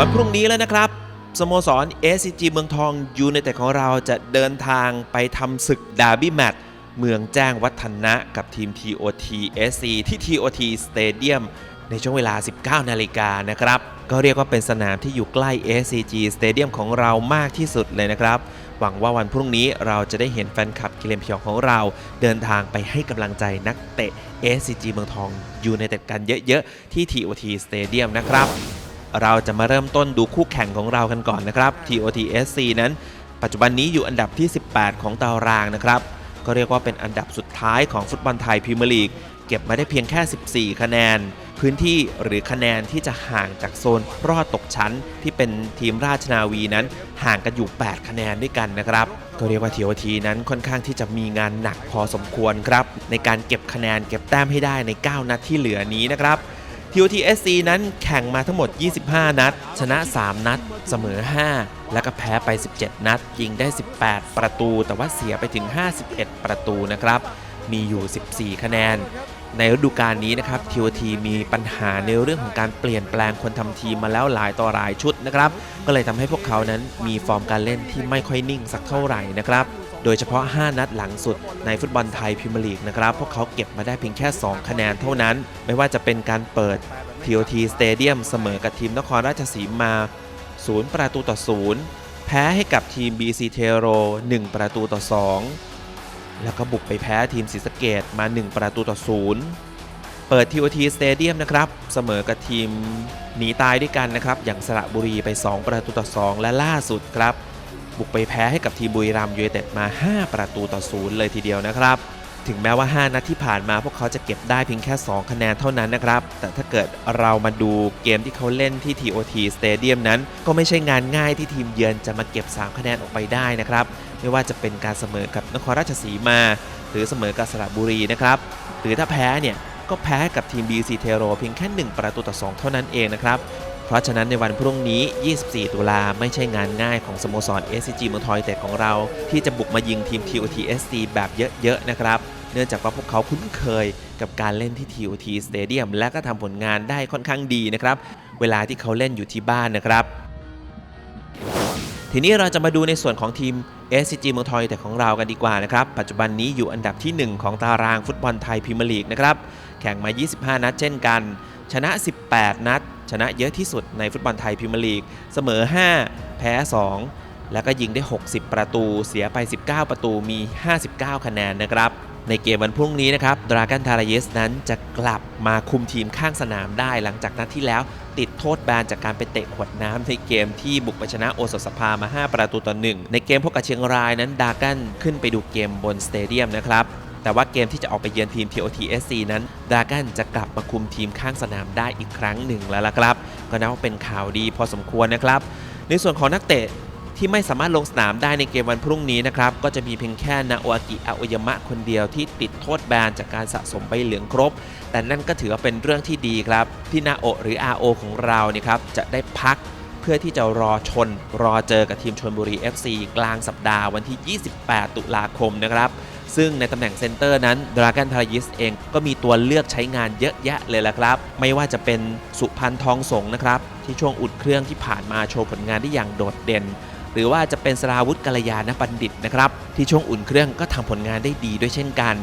วันพรุ่งนี้แล้วนะครับ สโมสร SCG เมืองทองยูไนเต็ดของเราจะเดินทางไปทำศึกดาร์บี้แมตช์เมืองแจ้งวัฒนะกับทีม TOT SC ที่ TOT Stadium ในช่วงเวลา 19 นาฬิกานะครับ ก็เรียกว่าเป็นสนามที่อยู่ใกล้ SCG Stadium ของเรามากที่สุดเลยนะครับ หวังว่าวันพรุ่งนี้เราจะได้เห็นแฟนคลับกิเลนพยองของเรา เดินทางไปให้กำลังใจนักเตะ SCG เมืองทองยูไนเต็ดกันเยอะ ๆ ที่ TOT Stadium นะครับ เราจะมาเริ่มต้นดูคู่แข่งของเรากันก่อนนะครับ TOTSC นั้น ปัจจุบันนี้อยู่อันดับที่ 18 ของตารางนะครับ ก็เรียกว่าเป็นอันดับสุดท้ายของฟุตบอลไทยพรีเมียร์ลีกเก็บมาได้เพียงแค่ 14 คะแนน พื้นที่หรือคะแนนที่จะห่างจากโซนรอดตกชั้น ที่เป็นทีมราชนาวีนั้น ห่างกันอยู่ 8 คะแนนด้วยกันนะครับ ก็เรียกว่า TOT นั้นค่อนข้างที่จะมีงานหนักพอสมควรครับ ในการเก็บคะแนนเก็บแต้มให้ได้ใน 9 นัดที่เหลือนี้นะครับ TOTSC นั้นแข่งมาทั้งหมด 25 นัด ชนะ 3 นัด เสมอ 5 แล้วก็แพ้ไป 17 นัด ยิงได้ 18 ประตู แต่ว่าเสียไปถึง 51 ประตูนะครับ มีอยู่ 14 คะแนน ในฤดูกาลนี้นะครับ TOT มีปัญหาในเรื่องของการเปลี่ยนแปลงคนทำทีมมาแล้วหลายต่อหลายชุดนะครับ ก็เลยทำให้พวกเขานั้นมีฟอร์มการเล่นที่ไม่ค่อยนิ่งสักเท่าไหร่นะครับ โดยเฉพาะ 5 นัดหลังสุดในฟุตบอลไทยพรีเมียร์ลีกนะครับ พวกเขาเก็บมาได้เพียงแค่ 2 คะแนนเท่านั้น ไม่ว่าจะเป็นการเปิด TOT Stadium เสมอกับทีมนครราชสีมา 0 ประตูต่อ 0 แพ้ให้กับทีม BC t e r o 1 ประตูต่อ 2 แล้วก็บุกไปแพ้ทีมศรีสะเกดมา 1 ประตูต่อ 0 เปิด TOT Stadium นะครับ เสมอกับทีมหนีตายด้วยกันนะครับ อย่างสระบุรีไป 2 ประตูต่อ 2 และล่าสุดครับ บุกไปแพ้ให้กับทีมบุรีรัมย์ยูไนเต็ดมา 5 ประตูต่อ0เลยทีเดียวนะครับ ถึงแม้ว่า 5 นัดที่ผ่านมาพวกเขาจะเก็บได้เพียงแค่ 2 คะแนนเท่านั้นนะครับ แต่ถ้าเกิดเรามาดูเกมที่เขาเล่นที่ TOT Stadium นั้น ก็ไม่ใช่งานง่ายที่ทีมเยือนจะมาเก็บ 3 คะแนนออกไปได้นะครับ ไม่ว่าจะเป็นการเสมอกับนครราชสีมา หรือเสมอกับสระบุรีนะครับ หรือถ้าแพ้เนี่ยก็แพ้กับทีม BC t e r o เพียงแค่ 1 ประตูต่อ 2 เท่านั้นเองนะครับ เพราะฉะนั้นในวันพรุ่งนี้ 24 ตุลาไม่ใช่งานง่ายของสโมสร SCG เมืองทอยเต็ดของเรา ที่จะบุกมายิงทีม TOTSC แบบเยอะๆนะครับเนื่องจากว่าพวกเขาคุ้นเคยกับการเล่นที่ TOT Stadium และก็ทำผลงานได้ค่อนข้างดีนะครับเวลาที่เขาเล่นอยู่ที่บ้านนะครับ ทีนี้เราจะมาดูในส่วนของทีม SCG เมืองทอยแต่ของเรากันดีกว่านะครับ ปัจจุบันนี้อยู่อันดับที่ 1 ของตารางฟุตบอลไทยพรีเมียร์ลีกนะครับ แข่งมา 25 นัดเช่นกัน ชนะ 18 นัด ชนะเยอะที่สุดในฟุตบอลไทยพรีเมียร์ลีก เสมอ 5 แพ้ 2 แล้วก็ยิงได้ 60 ประตู เสียไป 19 ประตูมี 59 คะแนนนะครับ ในเกมวันพรุ่งนี้นะครับดรากันทารายสนั้นจะกลับมาคุมทีมข้างสนามได้หลังจากนัดที่แล้ว ติดโทษแบนจากการไปเตะขวดน้ำในเกมที่บุกไปชนะโอสถสภามา 5 ประตูต่อหนึ่งในเกมพบกับเชียงรายนั้นดากันขึ้นไปดูเกมบนสเตเดียมนะครับ แต่ว่าเกมที่จะออกไปเยือนทีม TOTSC นั้นดากันจะกลับมาคุมทีมข้างสนามได้อีกครั้งหนึ่งแล้วล่ะครับ ก็นับว่าเป็นข่าวดีพอสมควรนะครับ ในส่วนของนักเตะที่ไม่สามารถลงสนามได้ในเกมวันพรุ่งนี้นะครับ ก็จะมีเพียงแค่นาโออากิอาโอยามะคนเดียวที่ติดโทษแบนจากการสะสมใบเหลืองครบ แต่นั่นก็ถือว่าเป็นเรื่องที่ดีครับ ที่นาโอหรือ RO ของเราเนี่ยครับจะได้พักเพื่อที่จะรอชน รอเจอกับทีมชนบุรี FC กลางสัปดาห์วันที่ 28 ตุลาคมนะครับ ซึ่งในตำแหน่งเซนเตอร์นั้นดรากันทายิสเองก็มีตัวเลือกใช้งานเยอะแยะเลยละครับ ไม่ว่าจะเป็นสุพันธ์ทองสงนะครับ ที่ช่วงอุดเครื่องที่ผ่านมาโชว์ผลงานได้อย่างโดดเด่น หรือว่าจะเป็นสราวุธกัลยาณบัณฑิตนะครับ ที่ช่วงอุ่นเครื่องก็ทำผลงานได้ดีด้วยเช่นกัน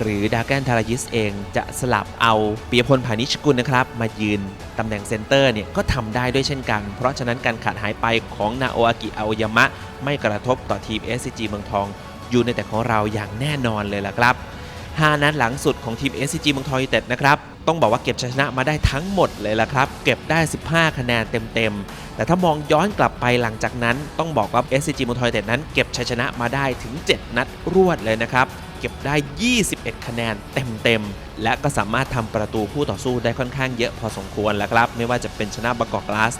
หรือดาแกนทารายิสเองจะสลับเอาปียพลพานิชกุลนะครับ มายืนตำแหน่งเซนเตอร์เนี่ยก็ทำได้ด้วยเช่นกัน เพราะฉะนั้นการขาดหายไปของนาโออากิอาโอยามะไม่กระทบต่อทีม SCG เมืองทอง ยู่ในแต่ของเราอย่างแน่นอนเลยล่ะครับ 5 นัดหลังสุดของทีม SCG เมืองทองยูเต็ดนะครับ ต้องบอกว่าเก็บชัยชนะมาได้ทั้งหมดเลยล่ะครับ เก็บได้ 15 คะแนนเต็มๆ แต่ถ้ามองย้อนกลับไปหลังจากนั้น ต้องบอกว่า SCG เมืองทองยูเต็ดนั้นเก็บชัยชนะมาได้ถึง 7 นัดรวดเลยนะครับเก็บได้ 21 คะแนนเต็มๆ และก็สามารถทำประตูผู้ต่อสู้ได้ค่อนข้างเยอะพอสมควรแล้วครับ ไม่ว่าจะเป็นชนะบางกอกกลาส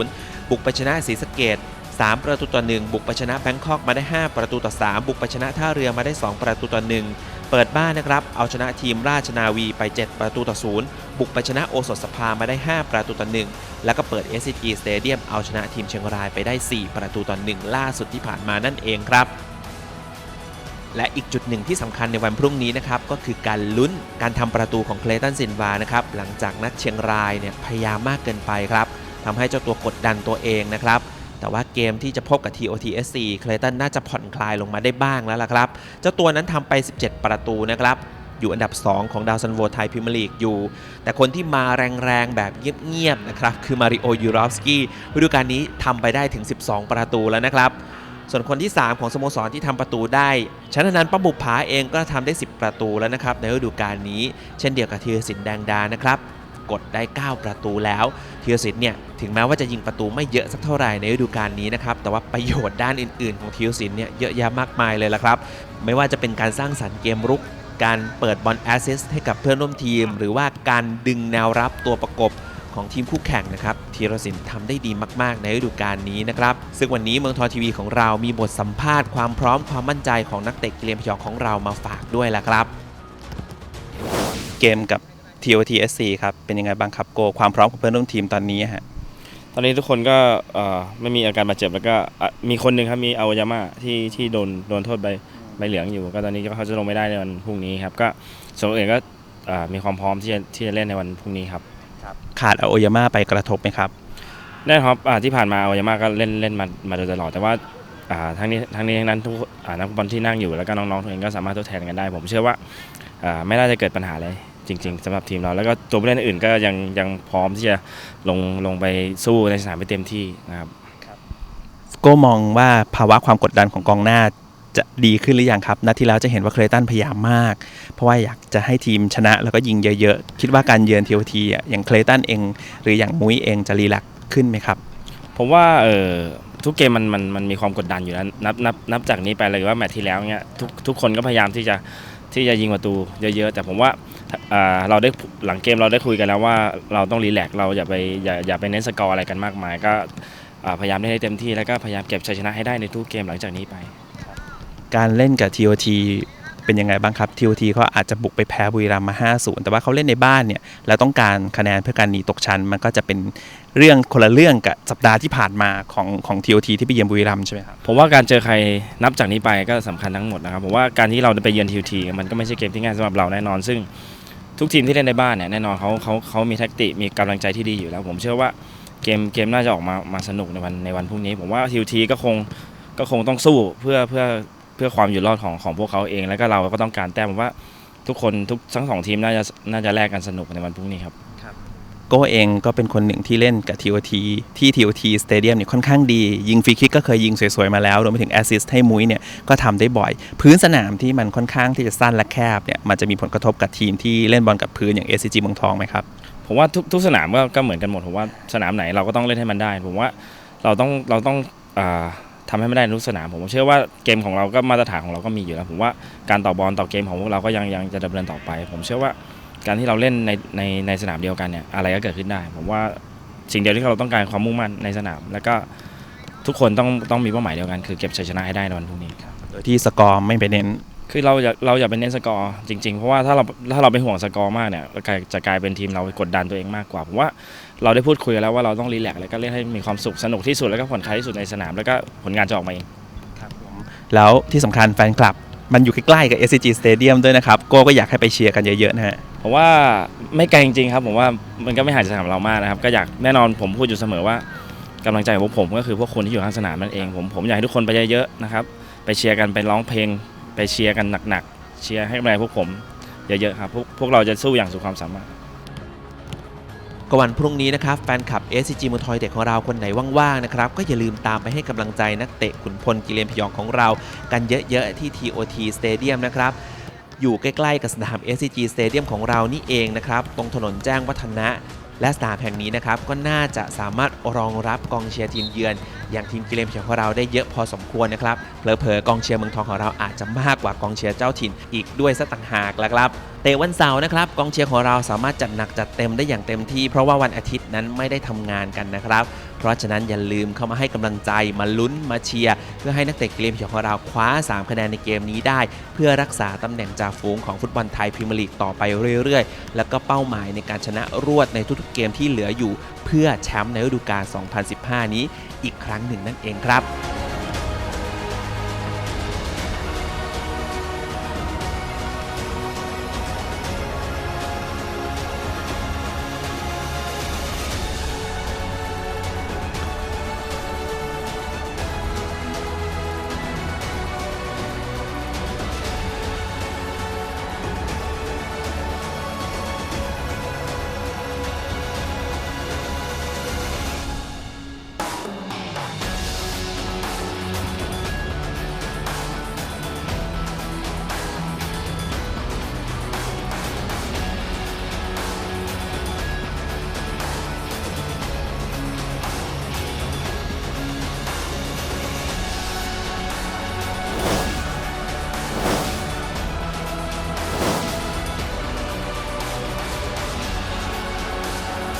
5-0 บุกไปชนะศรีสะเกด 3 ประตูต่อ 1 บุกไปชนะแบงคอกมาได้ 5 ประตูต่อ 3 บุกไปชนะท่าเรือมาได้ 2 ประตูต่อ 1 เปิดบ้านนะครับ เอาชนะทีมราชนาวีไป 7 ประตูต่อ 0 บุกไปชนะโอสถสภามาได้ 5 ประตูต่อ 1 แล้วก็เปิด SCG Stadium เอาชนะทีมเชียงรายไปได้ 4 ประตูต่อ 1 ล่าสุดที่ผ่านมานั่นเองครับและอีกจุดหนึ่งที่สำคัญในวันพรุ่งนี้นะครับก็คือการลุ้นการทำประตูของเคลตันซินวานะครับหลังจากนัดเชียงรายเนี่ยพยายามมากเกินไปครับทำให้เจ้าตัวกดดันตัวเองนะครับ แต่ว่าเกมที่จะพบกับ TOTSC เคลตันน่าจะผ่อนคลายลงมาได้บ้างแล้วล่ะครับ เจ้าตัวนั้นทำไป 17 ประตูนะครับ อยู่อันดับ 2 ของดาวซันโวไทยพรีเมียร์ลีกอยู่ แต่คนที่มาแรงๆ แบบเงียบๆนะครับ คือมาริโอยูรอฟสกี้ฤดูกาลนี้ทำไปได้ถึง 12 ประตูแล้วนะครับส่วนคนที่ 3 ของสโมสรที่ทำประตูได้ชนะนันป้าบุปผาเองก็ทำได้ 10 ประตูแล้วนะครับในฤดูกาลนี้ เช่นเดียวกับธีรศิลป์แดงดานะครับ กดได้ 9 ประตูแล้วธีรศิลป์เนี่ย ถึงแม้ว่าจะยิงประตูไม่เยอะสักเท่าไหร่ในฤดูกาลนี้นะครับ แต่ว่าประโยชน์ด้านอื่น ๆ ของธีรศิลป์เนี่ยเยอะแยะมากมายเลยละครับ ไม่ว่าจะเป็นการสร้างสรรค์เกมรุก การเปิดบอลแอสซิสต์ให้กับเพื่อนร่วมทีม หรือว่าการดึงแนวรับตัวประกบของทีมคู่แข่งนะครับธีรศิลป์ทำได้ดีมาก ๆ ในฤดูกาลนี้นะครับ ซึ่งวันนี้เมืองทองทีวีของเรามีบทสัมภาษณ์ความพร้อมความมั่นใจของนักเตะเกรียมพยองของเรามาฝากด้วยละครับ เกมกับ TOTSC ครับ เป็นยังไงบ้างครับโกความพร้อมของเพื่อนร่วมทีมตอนนี้ฮะ ตอนนี้ทุกคนก็เอ่อไม่มีอาการบาดเจ็บแล้วก็อะมีคนหนึ่งครับมีอาวายาม่าที่ที่โดนโดนโทษใบใบเหลืองอยู่ ก็ตอนนี้ก็เขาจะลงไม่ได้ในวันพรุ่งนี้ครับก็ส่วนอื่นก็เอ่อมีความพร้อมที่จะที่จะเล่นในวันพรุ่งนี้ครับขาดอาโอยาม่าไปกระทบไหมครับแน่นอนครับอ่าที่ผ่านมาอาวายาม่าก็เล่นเล่นมามาโดยตลอดแต่ว่าอ่าทั้งนี้ทั้งนี้ทั้งนั้นทุกอ่านักฟุตบอลที่นั่งอยู่แล้วก็น้องๆทุกคนก็สามารถทดแทนกันได้ ผมเชื่อว่าอ่าไม่น่าจะเกิดปัญหาเลย จริง ๆสำหรับทีมเรา แล้วก็ตัวผู้เล่นอื่นๆก็ยังยังพร้อมที่จะลงลงไปสู้ในสนามไปเต็มที่นะครับโก้มองว่าภาวะความกดดันของกองหน้าจะดีขึ้นหรือยังครับนัดที่แล้วจะเห็นว่าเคลตันพยายามมาก เพราะว่าอยากจะให้ทีมชนะแล้วก็ยิงเยอะๆ คิดว่าการเยือนทีโอทีอะอย่างเคลตันเอง หรืออย่างมุ้ยเองจะรีแลกซ์ขึ้นไหมครับ ผมว่าเออทุกเกมมันมันมันมีความกดดันอยู่แล้วนับนับนับจากนี้ไปเลยว่าแมตช์ที่แล้วเนี่ยทุกทุกคนก็พยายามที่จะ ที่จะยิงประตูเยอะๆแต่ผมว่าเราได้หลังเกมเราได้คุยกันแล้วว่าเราต้องรีแลกซ์เราอย่าไปอย่าอย่าไปเน้นสกอร์อะไรกันมากมาย ก็พยายามเล่นให้เต็มที่แล้วก็พยายามเก็บชัยชนะให้ได้ในทุกเกมหลังจากนี้ไป การเล่นกับ TOT เป็นยังไงบ้างครับ TOT เขาอาจจะบุกไปแพ้บุรีรัมย์มา 5-0 แต่ว่าเขาเล่นในบ้านเนี่ยแล้วต้องการคะแนนเพื่อการหนีตกชั้น มันก็จะเป็นเรื่องคนละเรื่องกับสัปดาห์ที่ผ่านมาของของ TOT ที่ไปเยือนบุรีรัมย์ใช่ไหมครับผมว่าการเจอใครนับจากนี้ไปก็สำคัญทั้งหมดนะครับผมว่าการที่เราไปเยือนทีโอทีมันก็ไม่ใช่เกมที่ง่ายสำหรับเราแน่นอน ซึ่งทุกทีมที่เล่นในบ้านเนี่ยแน่นอนเขาเขาเขามีแท็กติมีกำลังใจที่ดีอยู่แล้ว ผมเชื่อว่าเกมเกมน่าจะออกมามาสนุกในวันในวันพรุ่งนี้ ผมว่าทีทีก็คงก็คงต้องสู้เพื่อเพื่อ เพื่อความอยู่รอดของของพวกเขาเอง แล้วก็เราก็ต้องการแต้มผมว่าทุกคนทุกทั้งสองทีมน่าจะน่าจะแลกกันสนุกในวันพรุ่งนี้ครับโก้เองก็เป็นคนหนึ่งที่เล่นกับ TOT ที่ TOT Stadium เนี่ยค่อนข้างดี ยิงฟรีคิกก็เคยยิงสวยๆมาแล้วรวมไปถึงแอสซิสต์ให้มุ้ยเนี่ยก็ทำได้บ่อย พื้นสนามที่มันค่อนข้างที่จะสั้นและแคบเนี่ยมันจะมีผลกระทบกับทีมที่เล่นบอลกับพื้นอย่าง SCG เมืองทองไหมครับ ผมว่าทุกทุกสนามก็ก็เหมือนกันหมดผมว่าสนามไหนเราก็ต้องเล่นให้มันได้ ผมว่าเราต้องเราต้องอา ทำให้ไม่ได้ในทุกสนามผมเชื่อว่าเกมของเราก็มาตรฐานของเราก็มีอยู่แล้วผมว่าการต่อบอลต่อเกมของพวกเราก็ยังยังจะดำเนินต่อไป ผมเชื่อว่าการที่เราเล่นในในในสนามเดียวกันเนี่ยอะไรก็เกิดขึ้นได้ ผมว่าสิ่งเดียวที่เราต้องการความมุ่งมั่นในสนาม แล้วก็ทุกคนต้องต้องมีเป้าหมายเดียวกันคือเก็บชัยชนะให้ได้ในวันพรุ่งนี้โดยที่สกอร์ไม่ไปเน้น คือเราอย่าเราอย่าไปเน้นสกอร์จริงๆ เพราะว่าถ้าเราถ้าเราไปห่วงสกอร์มากเนี่ยกลายจะกลายเป็นทีมเรากดดันตัวเองมากกว่าผมว่าเราได้พูดคุยกันแล้วว่าเราต้องรีแลกซ์แล้วก็เล่นให้มีความสุขสนุกที่สุดแล้วก็ผ่อนคลายที่สุดในสนามแล้วก็ผลงานจะออกมาเองแล้วที่สำคัญแฟนคลับมันอยู่ใกล้ๆกับ SCG Stadium ด้วยนะครับโก้ก็อยากให้ไปเชียร์กันเยอะๆนะฮะผมว่าไม่ไกลจริงๆครับผมว่ามันก็ไม่ห่างจากสนามเรามากนะครับก็อยากแน่นอนผมพูดอยู่เสมอว่ากำลังใจของพวกผมก็คือพวกคนที่อยู่ข้างสนามนั่นเองผมผมอยากให้ทุกคนไปเยอะๆนะครับไปเชียร์กันไปร้องเพลง ไปเชียร์กันหนักๆ เชียร์ให้กำลังพวกผมเยอะๆครับพวกพวกเราจะสู้อย่างสุดความสามารถก็วันพรุ่งนี้นะครับแฟนคลับ SCG มอทอยเด็กของเราคนไหนว่างๆนะครับก็อย่าลืมตามไปให้กำลังใจนักเตะขุนพลกิเลนพยองของเรา กันเยอะๆที่ TOT Stadium นะครับอยู่ใกล้ๆกับสนาม SCG Stadium ของเรานี่เองนะครับตรงถนนแจ้งวัฒนะ และสนามแห่งนี้นะครับก็น่าจะสามารถรองรับกองเชียร์ทีมเยือน อย่างทีมกิเลนพยองของเราได้เยอะพอสมควรนะครับเผลอๆกองเชียร์เมืองทองของเราอาจจะมากกว่ากองเชียร์เจ้าถิ่นอีกด้วยสักต่างหากแล้วครับเตะวันเสาร์นะครับกองเชียร์ของเราสามารถจัดหนักจัดเต็มได้อย่างเต็มที่ เพราะว่าวันอาทิตย์นั้นไม่ได้ทำงานกันนะครับ เพราะฉะนั้นอย่าลืมเข้ามาให้กำลังใจมาลุ้นมาเชียร์เพื่อให้นักเตะเกมเขียวของเราคว้า 3 คะแนนในเกมนี้ได้ เพื่อรักษาตำแหน่งจ่าฝูงของฟุตบอลไทยพรีเมียร์ลีกต่อไปเรื่อยๆ แล้วก็เป้าหมายในการชนะรวดในทุกๆเกมที่เหลืออยู่ เพื่อแชมป์ในฤดูกาล 2015 นี้อีกครั้งหนึ่งนั่นเองครับ